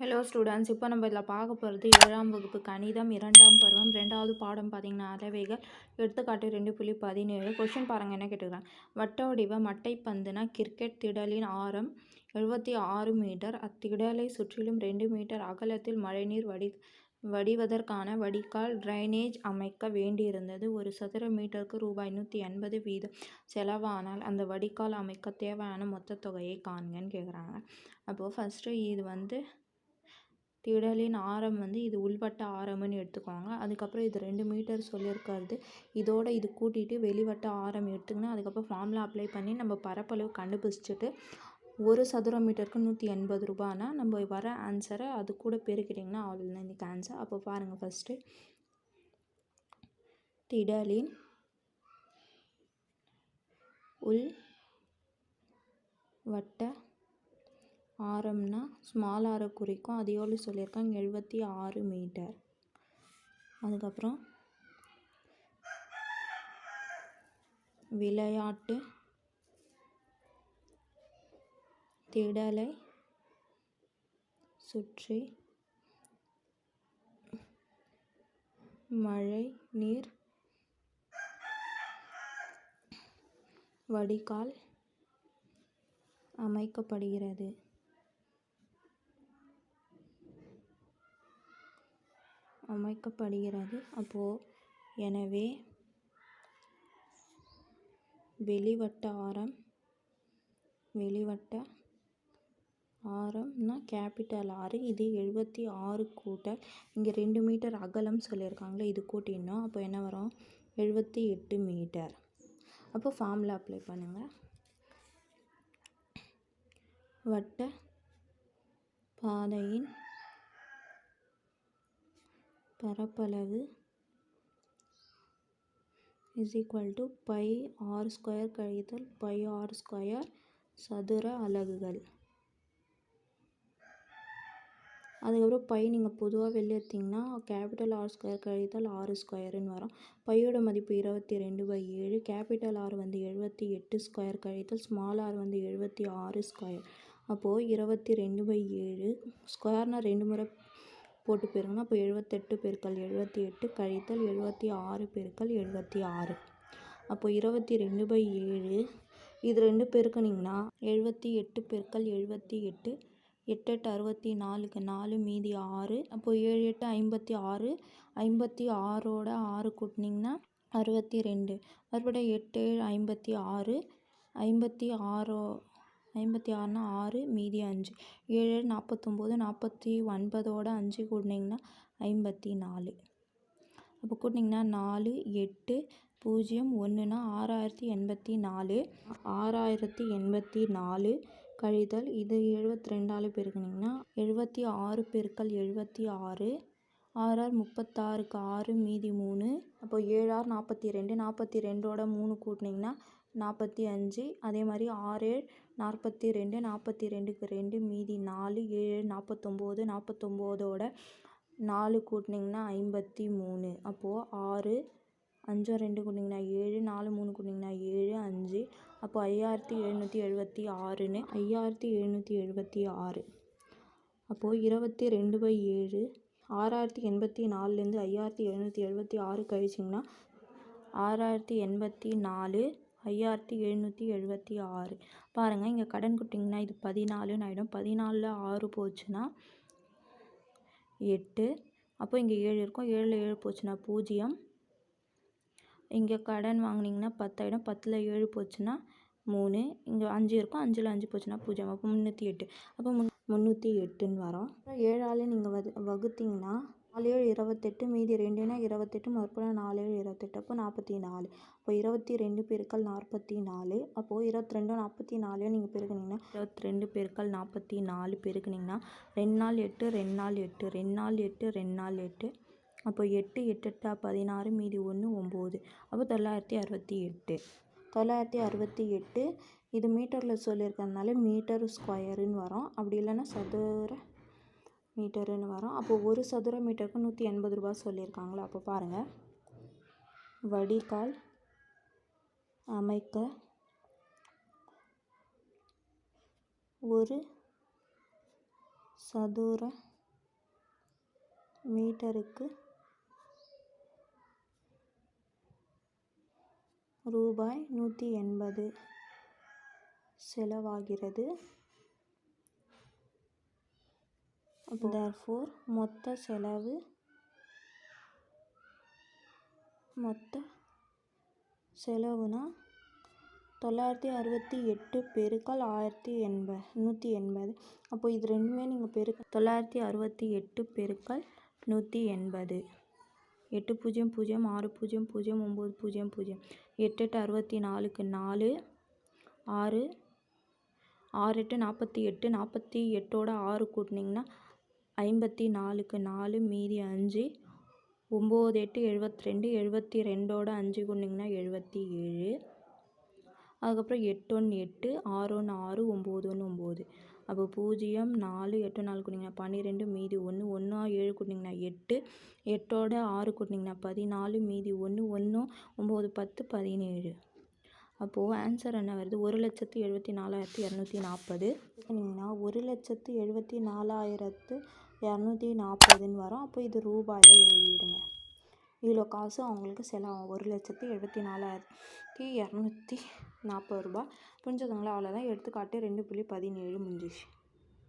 Hello students இப்போ நம்ம இதில் பார்க்க போகிறது ஏழாம் வகுப்பு கணிதம் இரண்டாம் பருவம் ரெண்டாவது பாடம் பார்த்திங்கன்னா அறவைகள் எடுத்துக்காட்டு ரெண்டு புள்ளி பதினேழு. கொஷின் பாருங்கள் என்ன கேட்டுக்கிறாங்க வட்ட வடிவ மட்டைப்பந்துனா கிரிக்கெட் திடலின் ஆரம் எழுபத்தி ஆறு மீட்டர் அத்திடலை சுற்றிலும் ரெண்டு மீட்டர் அகலத்தில் மழைநீர் வடி வடிவதற்கான வடிகால் ட்ரைனேஜ் அமைக்க வேண்டியிருந்தது. ஒரு சதுர மீட்டருக்கு ரூபாய் நூற்றி எண்பது வீதம் செலவானால் அந்த வடிகால் அமைக்க தேவையான மொத்த தொகையை காண்கன்னு கேட்குறாங்க அப்போது ஃபஸ்ட்டு இது வந்து திடலின் ஆரம் வந்து இது உள்வட்ட ஆரம்னு எடுத்துக்கோங்க அதுக்கப்புறம் இது ரெண்டு மீட்டர் சொல்லியிருக்கிறது. இதோட இது கூட்டிட்டு வெளிவட்ட ஆரம் எடுத்துக்கணும் அதுக்கப்புறம் ஃபார்முலா அப்ளை பண்ணி நம்ம பரப்பளவு கண்டுபிடிச்சிட்டு ஒரு சதுர மீட்டருக்கு நூற்றி எண்பது ரூபானா நம்ம வர ஆன்சரை அது கூட பெருக்கிட்டிங்கன்னா அவ்வளோதான் இன்னைக்கு ஆன்சர் அப்போ பாருங்கள் ஃபஸ்ட்டு திடலின் உள் வட்ட ஆரம்னா ஸ்மால் ஆரை குறிக்கும். அது எவ்வளோ சொல்லியிருக்காங்க? எழுபத்தி ஆறு மீட்டர் அதுக்கப்புறம் விளையாட்டு திடலை சுற்றி மழை நீர் வடிகால் அமைக்கப்படுகிறது. அமைக்கப்படுகிறது. அப்போது எனவே வெளிவட்ட ஆரம் வெளிவட்ட ஆரம்னா கேபிட்டல் ஆறு. இது எழுபத்தி ஆறு கூட்டல். இங்கே ரெண்டு மீட்டர் அகலம் சொல்லியிருக்காங்களே இது கூட்டினோம் அப்போ என்ன வரும்? எழுபத்தி எட்டு மீட்டர். அப்போ ஃபார்முலா அப்ளை பண்ணுங்கள் வட்ட பாதையின் பரப்பளவு is equal to pi r square கழித்தல் பை ஆர் ஸ்கொயர் சதுர அலகுகள். அதுக்கப்புறம் பை நீங்கள் பொதுவாக வெளில எடுத்திங்கன்னா கேபிட்டல் ஆர் ஸ்கொயர் கழித்தல் ஆறு ஸ்கொயருன்னு வரும். பையோட மதிப்பு இருபத்தி ரெண்டு பை ஏழு கேபிட்டல் ஆர் வந்து எழுபத்தி எட்டு ஸ்கொயர் கழித்தல் ஸ்மால் ஆர் வந்து எழுபத்தி ஆறு ஸ்கொயர் அப்போது இருபத்தி ரெண்டு பை ஏழு ஸ்கொயர்னால் ரெண்டு முறை போட்டு பெருங்கன்னா அப்போ எழுபத்தெட்டு பெருக்கல் எழுபத்தி எட்டு கழித்தல் எழுபத்தி ஆறு பெருக்கல் எழுபத்தி ஆறு. அப்போ இருபத்தி ரெண்டு பை ஏழு. இது ரெண்டு பெருக்கனிங்கன்னா எழுபத்தி எட்டு பெருக்கல் எழுபத்தி எட்டு எட்டு எட்டு அறுபத்தி நாலுக்கு நாலு மீதி ஆறு. அப்போது ஏழு எட்டு ஐம்பத்தி ஆறு. ஐம்பத்தி ஆறோட ஆறு கூட்டினிங்கன்னா அறுபத்தி ரெண்டு. மறுபடியும் எட்டு ஏழு ஐம்பத்தி ஆறு. ஐம்பத்தி ஆறோ ஐம்பத்தி ஆறுனா ஆறு மீதி அஞ்சு. ஏழு ஏழு நாற்பத்தொம்போது நாற்பத்தி ஒன்பதோட அஞ்சு கூட்டினீங்கன்னா ஐம்பத்தி நாலு. அப்போ கூட்டினீங்கன்னா நாலு எட்டு பூஜ்ஜியம் ஒன்றுனா ஆறாயிரத்தி எண்பத்தி நாலு. ஆறாயிரத்தி எண்பத்தி நாலு கழித்தல் இது எழுபத்தி ரெண்டால் பெருக்குனிங்கன்னா எழுபத்தி ஆறு பெருக்கல் எழுபத்தி ஆறு. ஆறார் முப்பத்தாறுக்கு ஆறு மீதி மூணு. அப்போ ஏழாறு நாற்பத்தி ரெண்டு நாற்பத்தி ரெண்டோட மூணு கூட்டினிங்கன்னா நாற்பத்தி அஞ்சு அதே மாதிரி ஆறு ஏழு நாற்பத்தி ரெண்டு நாற்பத்தி ரெண்டுக்கு ரெண்டு மீதி நாலு ஏழு நாற்பத்தொம்போது நாற்பத்தொம்போதோட நாலு கூட்டினிங்கன்னா ஐம்பத்தி மூணு. அப்போது ஆறு அஞ்சு ரெண்டு கூட்டிங்கன்னா ஏழு நாலு மூணு கூட்டிங்கன்னா ஏழு அஞ்சு. அப்போ ஐயாயிரத்தி எழுநூற்றி எழுபத்தி ஆறுன்னு ஐயாயிரத்தி எழுநூற்றி எழுபத்தி ஆறு. அப்போது இருபத்தி ரெண்டு பை ஏழு ஆறாயிரத்தி எண்பத்தி நாலுலேருந்து ஐயாயிரத்தி எழுநூற்றி எழுபத்தி ஆறு கழிச்சிங்கன்னா ஆறாயிரத்தி எண்பத்தி நாலு ஐயாயிரத்தி எழுநூற்றி எழுபத்தி ஆறு. பாருங்கள் இங்கே கடன் கொடுத்தீங்கன்னா இது பதினாலுன்னு ஆகிடும் பதினாலில் ஆறு போச்சுன்னா எட்டு. அப்போ இங்கே ஏழு இருக்கும். ஏழில் ஏழு போச்சுன்னா பூஜ்ஜியம். இங்கே கடன் வாங்கினீங்கன்னா பத்தாயிடும் பத்தில் ஏழு போச்சுன்னா மூணு. இங்கே அஞ்சு இருக்கும். அஞ்சில் அஞ்சு போச்சுன்னா பூஜ்ஜியம். அப்போ முந்நூற்றி எட்டு. அப்போ முன் முந்நூற்றி எட்டுன்னு வரும். ஏழால் நீங்கள் வகு வகுத்தீங்கன்னா நாலு ஏழு இருபத்தெட்டு மீதி ரெண்டுனா இருபத்தெட்டு மறுபடியும் நாலு ஏழு இருபத்தெட்டு அப்போ நாற்பத்தி நாலு அப்போ இருபத்தி ரெண்டு பேருக்கள் நாற்பத்தி நாலு அப்போது இருபத்தி ரெண்டும் நாற்பத்தி நாலையும் நீங்கள் பெருக்குனிங்கன்னா இருபத்தி ரெண்டு பேருக்கள் நாற்பத்தி நாலு பெருக்குனிங்கன்னா ரெண்டு நாள் எட்டு ரெண்டு நாள் எட்டு ரெண்டு நாள் எட்டு ரெண்டு நாள் எட்டு. அப்போ எட்டு எட்டெட்டா பதினாறு மீதி ஒன்று ஒம்பது. அப்போ தொள்ளாயிரத்தி அறுபத்தி எட்டு தொள்ளாயிரத்தி அறுபத்தி எட்டு இது மீட்டரில் சொல்லியிருக்கறதுனால மீட்டர் ஸ்கொயருன்னு வரும். அப்படி இல்லைன்னா சதுர மீட்டருன்னு வரும். அப்போது ஒரு சதுர மீட்டருக்கு நூற்றி எண்பது ரூபா சொல்லியிருக்காங்களா? அப்போ பாருங்கள் வடிகால் அமைக்க ஒரு சதுர மீட்டருக்கு ரூபாய் நூற்றி எண்பது செலவாகிறது. தேர்ஃபோர் மொத்த செலவு மொத்த செலவுனா தொள்ளாயிரத்தி அறுபத்தி எட்டு பெருக்கல் ஆயிரத்தி எண்ப நூற்றி எண்பது. அப்போ இது ரெண்டுமே நீங்கள் பெருக்க தொள்ளாயிரத்தி அறுபத்தி எட்டு பெருக்கல் நூற்றி எண்பது. எட்டு பூஜ்ஜியம் பூஜ்ஜியம் ஆறு பூஜ்ஜியம் பூஜ்ஜியம் ஒம்பது பூஜ்ஜியம் பூஜ்ஜியம். எட்டு எட்டு அறுபத்தி நாலுக்கு நாலு ஆறு ஆறு எட்டு நாற்பத்தி எட்டு நாற்பத்தி எட்டோட ஆறு கூட்டினீங்கன்னா ஐம்பத்தி நாலுக்கு நாலு மீதி அஞ்சு. ஒம்பது எட்டு எழுபத்தி ரெண்டு எழுபத்தி ரெண்டோட அஞ்சு கூட்டினீங்கன்னா எழுபத்தி ஏழு அதுக்கப்புறம் எட்டு ஒன்று எட்டு ஆறு ஒன்று ஆறு ஒம்பது ஒன்று ஒம்பது. அப்போ பூஜ்ஜியம் நாலு எட்டு நாலு கொடுத்தீங்கன்னா பன்னிரெண்டு மீதி ஒன்று ஒன்றா ஏழு கொடுத்தீங்கன்னா எட்டு. எட்டோட ஆறு கொடுத்தீங்கன்னா பதினாலு மீதி ஒன்று ஒன்று ஒம்பது பத்து பதினேழு. அப்போது ஆன்சர் என்ன வருது? ஒரு லட்சத்து எழுபத்தி நாலாயிரத்தி இரநூத்தி நாற்பது. பண்ணிங்கன்னா ஒரு லட்சத்து எழுபத்தி நாலாயிரத்து இரநூத்தி நாற்பதுன்னு வரும். அப்போ இது ரூபாயில் எழுதிடுங்க. இவ்வளோ காசு அவங்களுக்கு செலவாகும். ஒரு லட்சத்து எழுபத்தி நாலாயிரத்தி இரநூத்தி நாற்பது ரூபா புரிஞ்சதுங்களா? அவ்வளோதான் எடுத்துக்காட்டு ரெண்டு புள்ளி பதினேழு முடிஞ்சிச்சு.